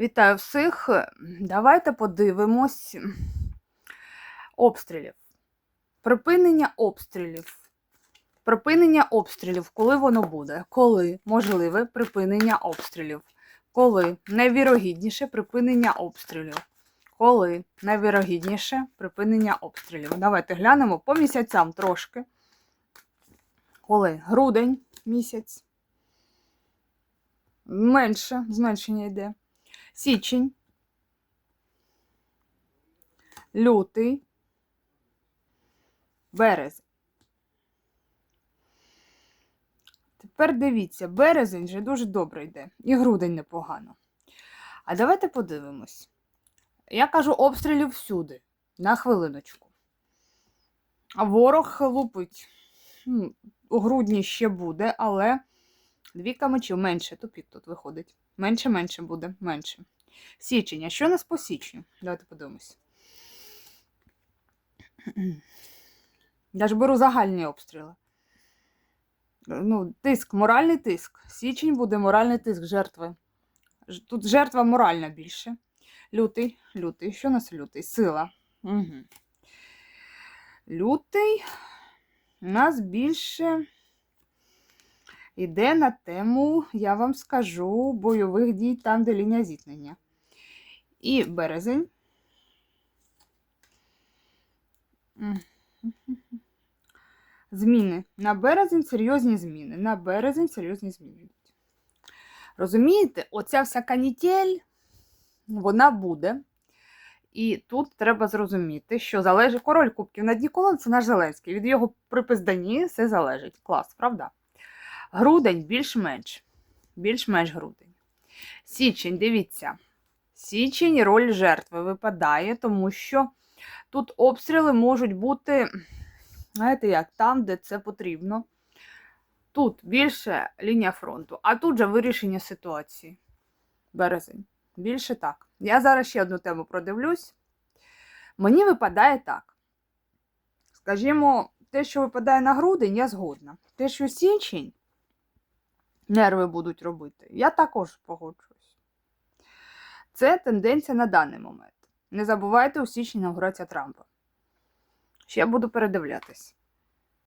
Вітаю всіх. Давайте подивимось обстрілів. Припинення обстрілів. Припинення обстрілів. Коли воно буде? Коли можливе припинення обстрілів? Коли найвірогідніше припинення обстрілів? Коли найвірогідніше припинення обстрілів? Давайте глянемо по місяцям трошки. Коли? Грудень місяць. Менше, зменшення йде. Січень, лютий, березень. Тепер дивіться, березень вже дуже добре йде, і грудень непогано. А давайте подивимось. Я кажу обстрілів всюди, на хвилиночку. А ворог лупить. У грудні ще буде, але двійка мечів менше, тупік тут виходить. Менше, менше буде, менше. Січень. А що у нас по січню? Давайте подивимось. Я ж беру загальні обстріли. Ну, тиск, моральний тиск. Січень буде моральний тиск жертви. Тут жертва моральна більше. Лютий, лютий. Що у нас лютий? Сила. Угу. Лютий у нас більше йде на тему, я вам скажу, бойових дій там, де лінія зіткнення. І березень. Зміни. На березень серйозні зміни. На березень серйозні зміни. Розумієте, оця вся канітель, вона буде. І тут треба зрозуміти, що залежить король Кубків на дні це наш Зеленський. Від його припиздані все залежить. Клас, правда? Грудень більш-менш. Більш-менш грудень. Січень, дивіться. Січень роль жертви випадає, тому що тут обстріли можуть бути, знаєте як, там, де це потрібно. Тут більше лінія фронту, а тут же вирішення ситуації. Березень. Більше так. Я зараз ще одну тему продивлюсь. Мені випадає так. Скажімо, те, що випадає на грудень, я згодна. Те, що січень нерви будуть робити, я також погоджуюсь. Це тенденція на даний момент. Не забувайте у січні інаугурація Трампа. Ще буду передивлятись.